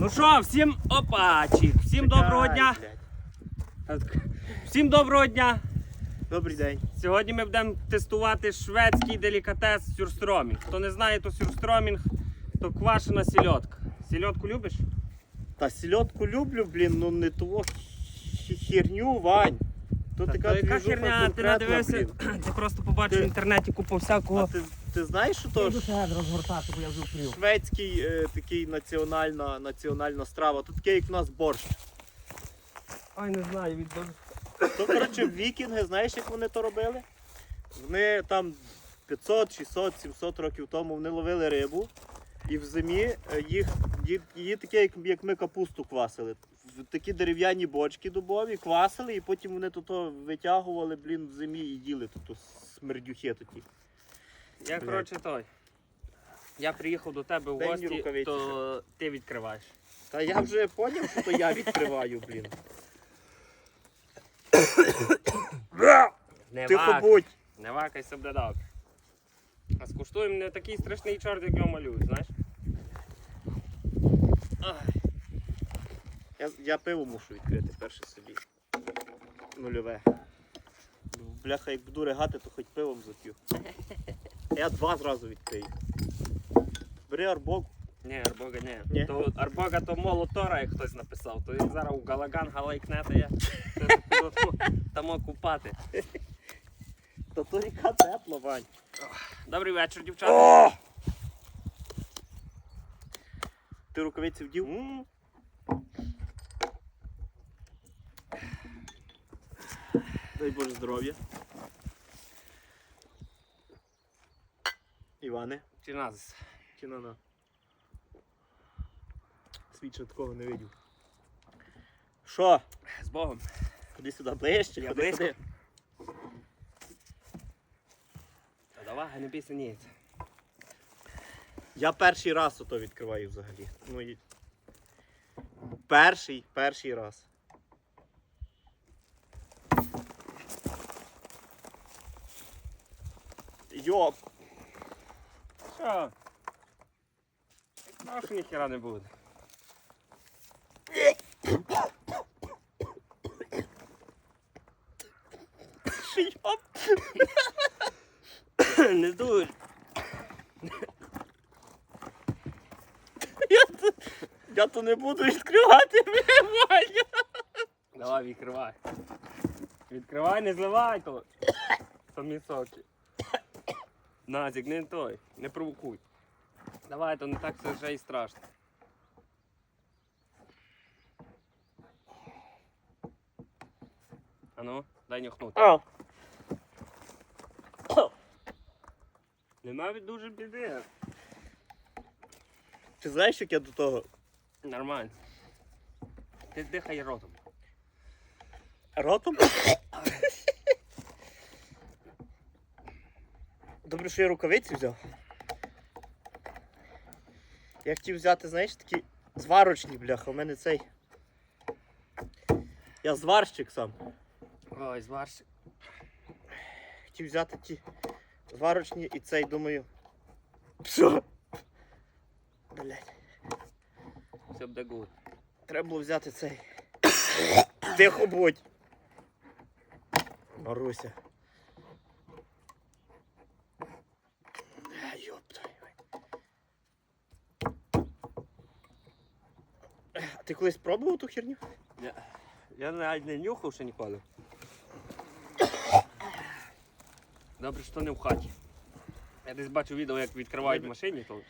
Ну що, всім опачик, всім доброго дня. Всім доброго дня. Добрий день. Сьогодні ми будемо тестувати шведський делікатес сюрстромінг. Хто не знає, то сюрстромінг, то квашена сільотка. Сільотку любиш? Та сільотку люблю, блін, ну не того херню, Вань. То Та така то яка двіжуха херня, ти конкретна, надивився, блін. ти просто побачив в інтернеті купу А всякого. ти, ти знаєш, що то ж розгортати, бо я вже шведський е, такий національна, національна страва. То таке, як у нас борщ. Ой, не знаю, від То, коротше, вікінги, знаєш, як вони то робили? Вони там 500, 600, 700 років тому вони ловили рибу. І в зимі е, їх, її, її таке, як, як ми капусту квасили. В такі дерев'яні бочки дубові, квасили, і потім вони то витягували, блін, в зимі і їли тут смердюхи такі. Я, коротше, той. Я приїхав до тебе в Дай мені гості, рукавиці то ти відкриваєш. Та я вже зрозумів, що то я відкриваю, блін. Не Тихо вак, будь. не вакайся буде добре. А скуштуємо не такий страшний чорт, як його малюють, знаєш? Я, я пиво мушу відкрити перше собі. Нульове. Бляха, як буду ригати, то хоч пивом зап'ю. Я два зразу відкрию. Бери арбок. Ні, Арбога ні. Ні? То Арбога то молотора, як хтось написав. То він зараз у Галаган галайкнете я. Там окупати. Та то ріка тепла, Вань. Добрий вечір, дівчата. Ти рукавиці вдів? М, Дай Боже здоров'я. Іване, Чи нас? чи на на? Свідча такого не видів. Що? З Богом. Ходи сюди ближче, Я близько. Та давай, не бійся ні. Я перший раз ото відкриваю взагалі. Ну, і... Перший, перший раз. Йоп! Що? Ну, що ніхера не буде. Не дуй. Я то, я то не буду відкривати, Ваня! Давай, відкривай. Відкривай, не зливай то. Самі соки. Назік, не той, не провокуй. Давай, то не так все вже і страшно. А ну, дай нюхнути. А, Нема від дуже біди. ти знаєш, як я до того Нормально. Ти дихай ротом. ротом? Добре, що я рукавиці взяв. Я хотів взяти, знаєш, такі зварочні, бляха, у мене цей. Я зварщик сам. Ой, зварся. Хотів взяти ті зварочні і цей, думаю. Що? Блять, Все буде гуд. треба було взяти цей. Тихо будь. Маруся. А, Йоп твою мать. А ти колись пробував ту херню? Я, я навіть не нюхав ще ніколи. Добре, що не в хаті. Я десь бачу відео, як відкривають в машині, то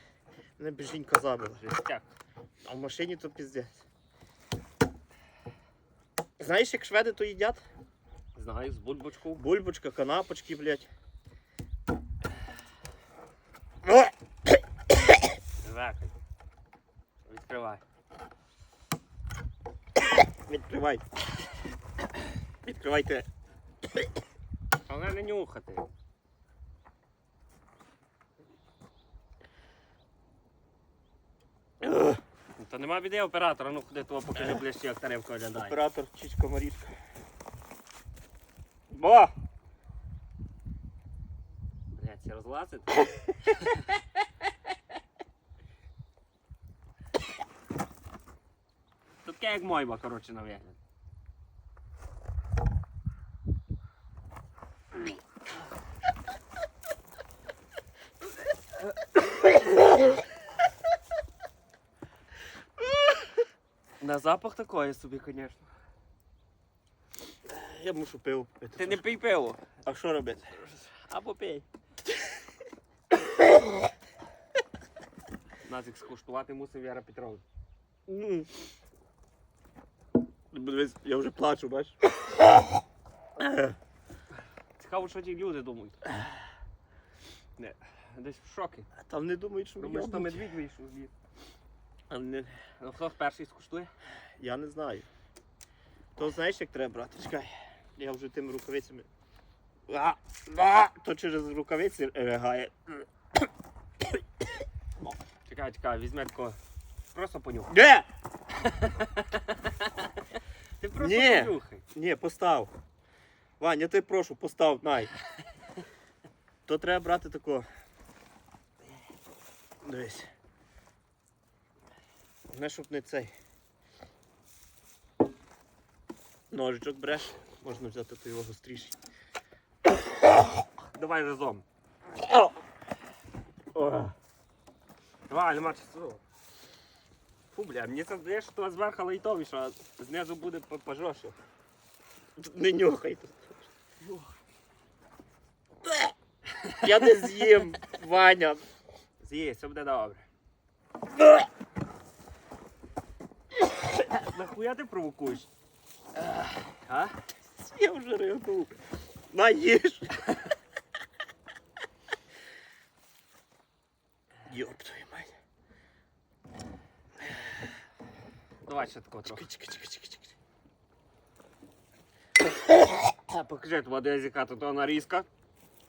Мене б жінка забила. жестяк. А в машині то піздець. Знаєш, як шведи то їдять? Знаю, з бульбочку. Бульбочка, канапочки, блядь. Векай. Відкривай. Відкривай. Відкривайте. Але не нюхати. Та нема біди оператора, ну ходи того покажи ближче, як тарелка виглядає. Оператор Чичка Марічка. Бо! Блять, розлазить. таке, як мойва, коротше, на вигляд. На запах такої собі, звісно. Я мушу пиво пити. Ти не пий пиво. А що робити? Або пий. Назик скуштувати мусив Віра Петрович. М. Я вже плачу, бачиш? Цікаво, що ті люди думають. Не, десь в шокі. Там не думають, що Думаєш, що медвідь вийшов з не- Ну хто перший скуштує? Я не знаю. То знаєш, як треба брати? Чекай. Я вже тими рукавицями. А, а, то через рукавиці ригає. Чекай, чекай, візьме такого. Просто понюхай. Де? Ти просто Ні. понюхай. Ні, постав. Вань, я тебе прошу, постав, най. То треба брати тако. Дивись. Не, щоб не цей. Ножичок береш, можна взяти той його гостріший. Давай разом. Давай, нема часу. Фу, бля, мені це здається, що зверху лайтовіше, а знизу буде по- пожорстче. Не нюхай тут. Я не з'їм, Ваня. З'їсть, все буде добре. Нахуя ти провокуєш? А? Я вже ригнув. На їж. Йоп твою мать. Давай ще тако трохи. Покажи, твого язика, тут вона нарізка.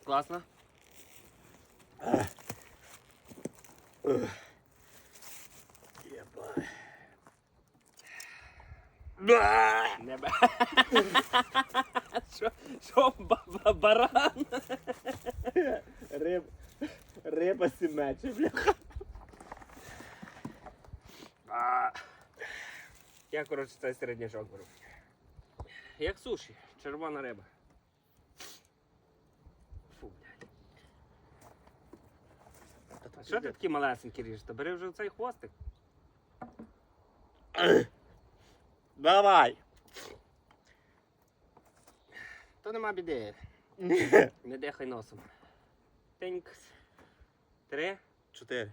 Класно. Не бе. Що, що ба- ба- баран? Риб, риба сімечі, бляха. А. Я, коротше, цей середняшок беру. Як суші, червона риба. Фу, блядь. А що ти такі малесенькі ріжеш? Та бери вже цей хвостик. Давай. То нема біди. Не дихай носом. Тинькс. Три. Чотири.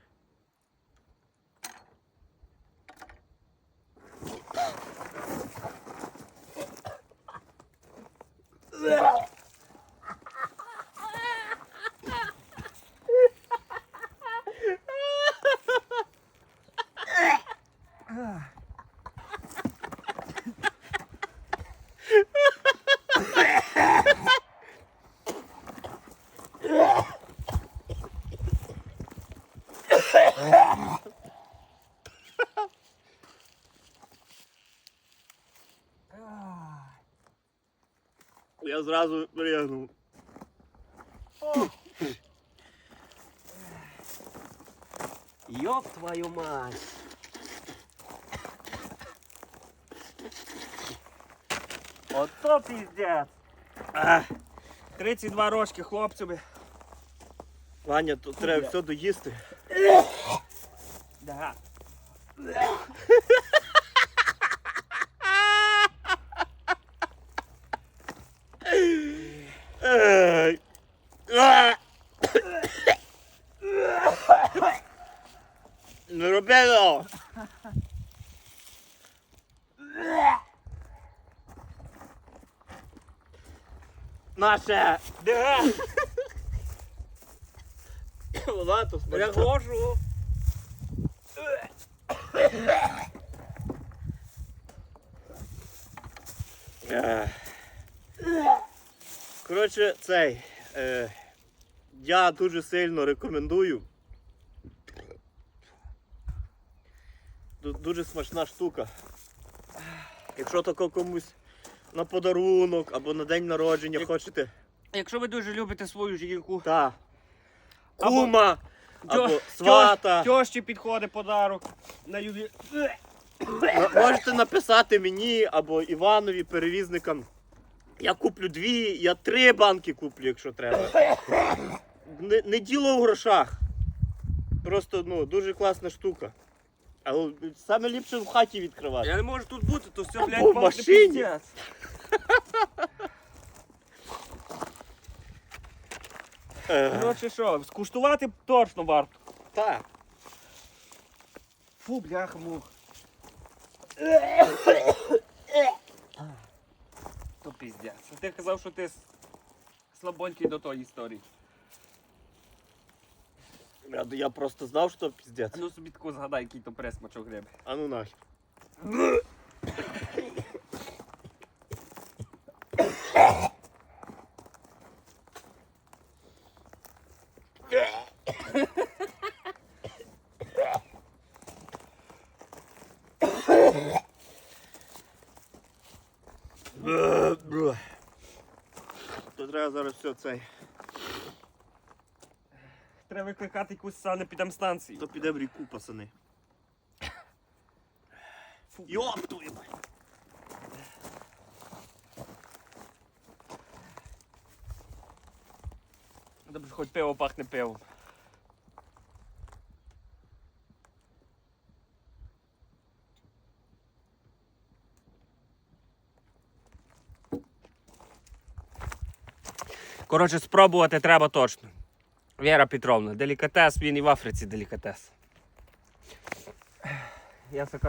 Yeah. Я зразу ригнув. Йоп твою мать. Ото піздець. А, 32 рочки хлопцями. Ваня, тут треба все доїсти. Да. Не роби того. Наше. Да. Вона то Я гожу. Е. Коротше, цей. Е, я дуже сильно рекомендую. Ду- Дуже смачна штука. Якщо тако комусь на подарунок або на день народження Як- хочете. Якщо ви дуже любите свою жінку, Та. Кума, або тьо- свата. Тьощі підходить подарок на юві... можете написати мені або Іванові, перевізникам. Я куплю дві, я три банки куплю, якщо треба. Не, не діло в грошах. Просто ну, дуже класна штука. Але саме ліпше в хаті відкривати. Я не можу тут бути, то все, блядь, в пахне машині. пиздец. Коротше що, скуштувати точно варто. так. Фу, бляха мух. То піздець. Ти казав, що ти с- слабонький до тої історії. Я, я просто знав, що піздець. А ну собі таку згадай, який то присмачок гриби. А ну нахер. То треба зараз все цей. Треба викликати якусь санепідемстанцію. То піде в ріку, пацани. Фу. Йоп твою мать. Добре, хоч пиво пахне пивом. Коротше, спробувати треба точно. Віра Петровна, делікатес, він і в Африці делікатес. Я